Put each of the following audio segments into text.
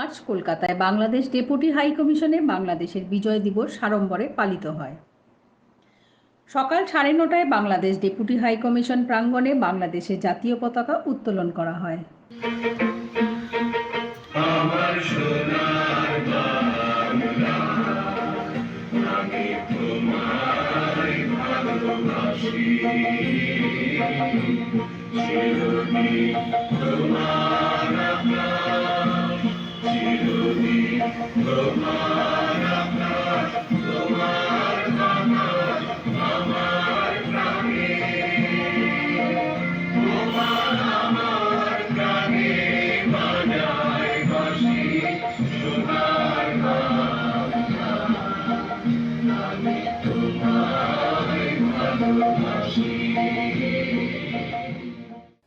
March, কলকাতায় Bangladesh deputy high কমিশনে বাংলাদেশের বিজয় দিবস সাড়ম্বরে পালিত হয়। সকাল সাড়ে নটায় বাংলাদেশ ডেপুটি হাই কমিশন প্রাঙ্গণে বাংলাদেশের জাতীয় পতাকা উত্তোলন করা হয়। তোমার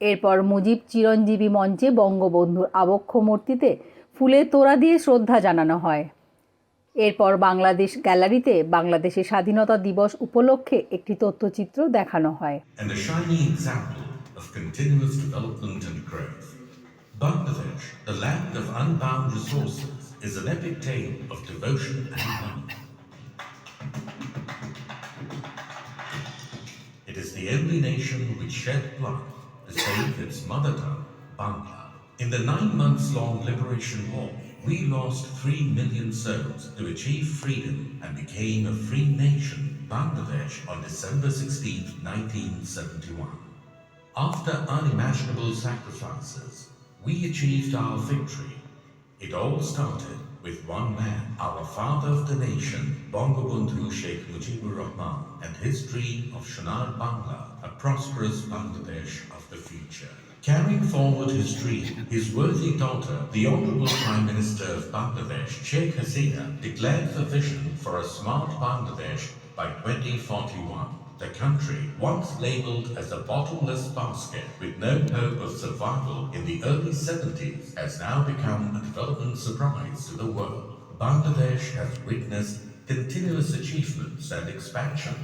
এরপর মুজিব চিরঞ্জীবী মঞ্চে বঙ্গবন্ধুর আবক্ষ মূর্তিতে ফুলে তোরা দিয়ে শ্রদ্ধা জানানো হয়। এরপর বাংলাদেশ গ্যালারিতে বাংলাদেশের স্বাধীনতা দিবস উপলক্ষে একটি তথ্যচিত্র দেখানো হয়। In the nine months long liberation war, we lost three million souls to achieve freedom and became a free nation, Bangladesh, on December 16, 1971. After unimaginable sacrifices, we achieved our victory. It all started with one man, our father of the nation, Bangabandhu Sheikh Mujibur Rahman, and his dream of Shanar Bangla, a prosperous Bangladesh of the future. Carrying forward his dream, his worthy daughter, the Honorable Prime Minister of Bangladesh, Sheikh Hasina, declared the vision for a smart Bangladesh by 2041. The country, once labelled as a bottomless basket with no hope of survival in the early 70s, has now become a development surprise to the world. Bangladesh has witnessed continuous achievements and expansion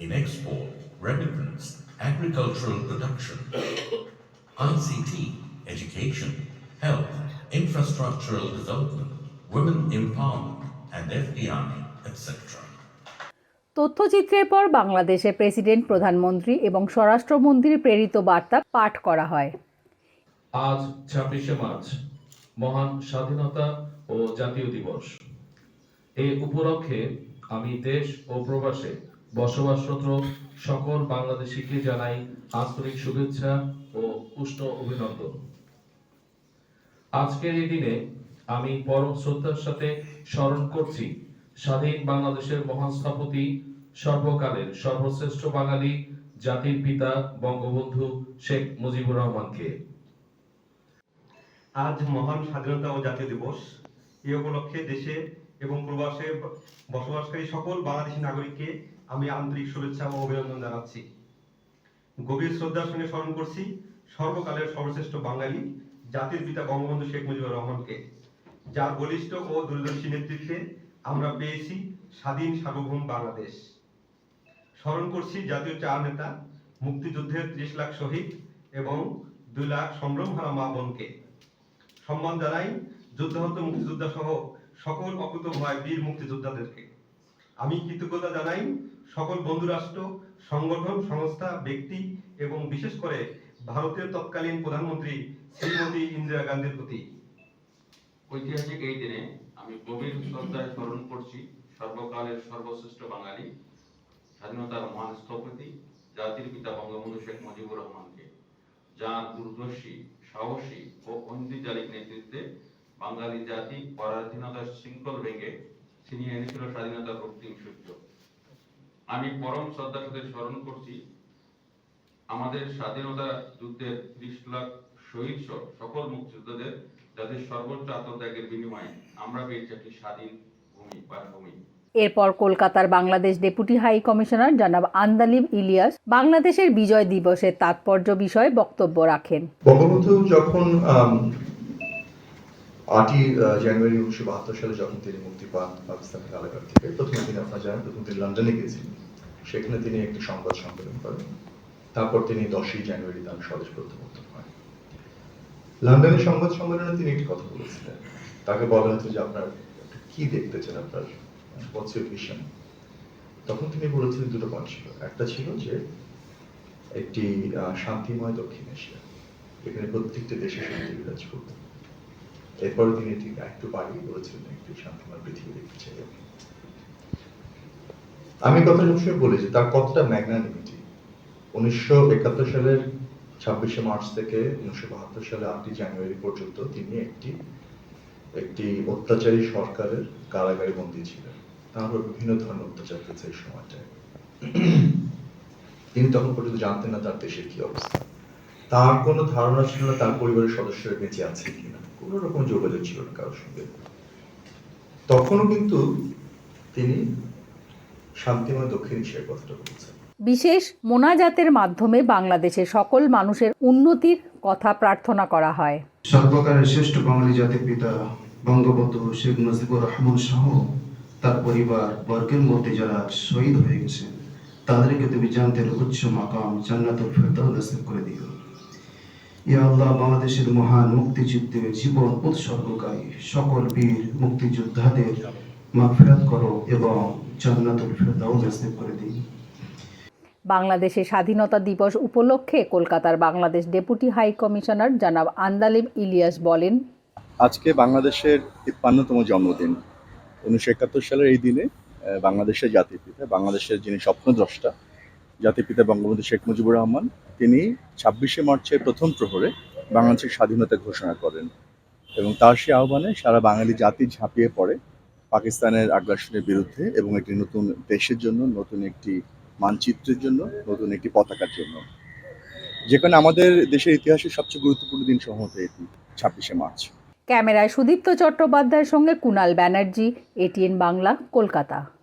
in export, remittance, agricultural production, ICT, education, health, infrastructural development, women empowerment, and FDI, etc. তথ্যচিত্রের পর বাংলাদেশের president প্রধানমন্ত্রী এবং স্বরাষ্ট্রমন্ত্রীর প্রেরিত বার্তা পাঠ করা হয় আজ ছাব্বিশে মার্চ মহান স্বাধীনতা ও জাতীয় দিবস এই উপলক্ষে আমি দেশ ও প্রবাসে বসবাসরত সকল বাংলাদেশিকে জানাই আন্তরিক শুভেচ্ছা ও উষ্ণ অভিনন্দন। আজকের এই দিনে আমি পরম শ্রদ্ধার সাথে স্মরণ করছি স্বাধীন বাংলাদেশের মহান স্থপতি, সর্বকালের সর্বশ্রেষ্ঠ বাঙালি জাতির পিতা বঙ্গবন্ধু শেখ মুজিবুর রহমানকে। আজ মহান স্বাধীনতা ও জাতীয় দিবস। এই উপলক্ষে দেশে এবং প্রবাসে বসবাসকারী সকল বাংলাদেশী নাগরিককে আমি আন্তরিক শুভেচ্ছা ও অভিনন্দন জানাচ্ছি। গভীর শ্রদ্ধার সঙ্গে স্মরণ করছি সর্বকালের সর্বশ্রেষ্ঠ বাঙালি, জাতির পিতা বঙ্গবন্ধু শেখ মুজিবুর রহমানকে। যার বলিষ্ঠ ও দূরদর্শী নেতৃত্বে আমরা পেয়েছি স্বাধীন সার্বভৌম বাংলাদেশ। স্মরণ করছি জাতীয় চার নেতা, মুক্তিযুদ্ধের ত্রিশ লাখ শহীদ এবং দুই লাখ সম্ভ্রমহারা মা বোনকে। সম্মান জানাই যুদ্ধাহত মুক্তিযোদ্ধা সহ সকল অকুত ভয় বীর মুক্তিযোদ্ধাদেরকে। আমি কৃতজ্ঞতা জানাই সকল বন্ধু রাষ্ট্র সংগঠন, সংস্থা, ব্যক্তি এবং বিশেষ করে ভারতের তৎকালীন প্রধানমন্ত্রী শ্রীমতী ইন্দিরা গান্ধীর প্রতি। ঐতিহাসিক এই দিনে আমি গভীর শ্রদ্ধায় স্মরণ করছি সর্বকালের সর্বশ্রেষ্ঠ বাঙালি, স্বাধীনতার মহান স্থপতি, জাতির পিতা বঙ্গবন্ধু শেখ মুজিবুর রহমানকে, যার দূরদর্শী সাহসী ও ঐন্দিজালিক নেতৃত্বে বাঙালি জাতি পরাধীনতার শৃঙ্খল ভেঙে ছিনিয়ে এনেছিল স্বাধীনতার রক্তিম সূর্য আমি পরম শ্রদ্ধার সাথে স্মরণ করছি আমাদের স্বাধীনতা যুদ্ধের ত্রিশ লাখ শহীদ সহ সকল মুক্তিযোদ্ধাদের যাদের সর্বোচ্চ আত্মত্যাগের বিনিময়ে আমরা পেয়েছি একটি স্বাধীন ভূমি বা এরপর কলকাতার বাংলাদেশ ডেপুটি হাই কমিশনার জনাব আন্দালিব ইলিয়াস বাংলাদেশের বিজয় দিবসের তাৎপর্য বিষয়ে বক্তব্য রাখেন। বঙ্গবন্ধু যখন আটই জানুয়ারি উনিশশো বাহাত্তর সালে যখন তিনি মুক্তি পান পাকিস্তানের কারাগার থেকে, প্রথমে তিনি আপনার জানেন, প্রথম তিনি লন্ডনে গিয়েছিলেন। সেখানে তিনি একটি সংবাদ সম্মেলন করেন। তারপর তিনি দশই জানুয়ারি তার স্বদেশ প্রত্যাবর্তন হয় লন্ডনের সংবাদ সম্মেলনে তিনি একটি কথা বলেছিলেন। তাকে বলা হতো যে, আপনার কি দেখতে চান? আপনার হোয়াটস ভিশন তখন তিনি বলেছিলেন দুটো পয়েন্ট ছিল। একটা ছিল যে, একটি শান্তিময় দক্ষিণ এশিয়া। এখানে প্রত্যেকটি দেশে শান্তি বিরাজ করবে। এরপরে তিনি এটি একটু বাড়িয়ে বলেছিলেন, একটি শান্তিময় পৃথিবী দেখতে চাই আমি। আমি কথা সবসময় বলি যে তার কতটা ম্যাগনানিমিটি উনিশশো একাত্তর সালের ছাব্বিশে মার্চ থেকে উনিশশো বাহাত্তর সালে আটই জানুয়ারি পর্যন্ত তিনি একটি একটি অত্যাচারী সরকারের কারাগারে বন্দী ছিলেন। তারপর বিভিন্ন ধরনের অত্যাচার হয়েছে এই সময়টায়। তিনি তখন পর্যন্ত জানতেন না তার দেশের কি অবস্থা। তার কোনো ধারণা ছিল না তার পরিবারের সদস্যরা বেঁচে আছে কিনা। কোনো রকম যোগাযোগ ছিল না কারোর সঙ্গে। তখনও কিন্তু তিনি শান্তিময় দক্ষিণ এশিয়ার কথাটা বলছেন। বিশেষ মোনাজাতের মাধ্যমে বাংলাদেশের সকল মানুষের উন্নতির কথা প্রার্থনা করা হয়। সর্বকালের শ্রেষ্ঠ বাঙালি জাতির পিতা বঙ্গবন্ধু শেখ মুজিবুর রহমান সহ তার পরিবার বর্গের মধ্যে যারা শহীদ হয়ে গেছেন তাদেরকে তুমি জানতেন উচ্চ মাকাম জান্নাতুল ফেরদাউস নসিব করে দিও। ইয়া আল্লাহ বাংলাদেশের মহান মুক্তিযুদ্ধে জীবন উৎসর্গকারী সকল বীর মুক্তিযোদ্ধাদের মাগফিরাত করো এবং জান্নাতুল ফেরদাউস নসিব করে দিও বাংলাদেশের স্বাধীনতা দিবস উপলক্ষে কলকাতার বাংলাদেশ ডেপুটি হাই কমিশনার জনাব আন্দালিম ইলিয়াস বলেন আজকে বাংলাদেশের তিপ্পান্নতম জন্মদিন। উনিশশো একাত্তর সালের এই দিনে বাংলাদেশের জাতির পিতা বাংলাদেশের যিনি স্বপ্নদ্রষ্টা জাতির পিতা বঙ্গবন্ধু শেখ মুজিবুর রহমান, তিনি ছাব্বিশে মার্চের প্রথম প্রহরে বাংলাদেশের স্বাধীনতা ঘোষণা করেন এবং তার সে আহ্বানে সারা বাঙালি জাতি ঝাঁপিয়ে পড়ে পাকিস্তানের আগ্রাসনের বিরুদ্ধে এবং একটি নতুন দেশের জন্য, নতুন একটি মানচিত্রের জন্য, নতুন একটি পতাকার জন্য। যেখানে আমাদের দেশের ইতিহাসের সবচেয়ে গুরুত্বপূর্ণ দিন সম্ভবত এটি, ছাব্বিশে মার্চ। ক্যামেরায় সুদীপ্ত চট্টোপাধ্যায়ের সঙ্গে কুণাল ব্যানার্জি এটিএন বাংলা, কলকাতা।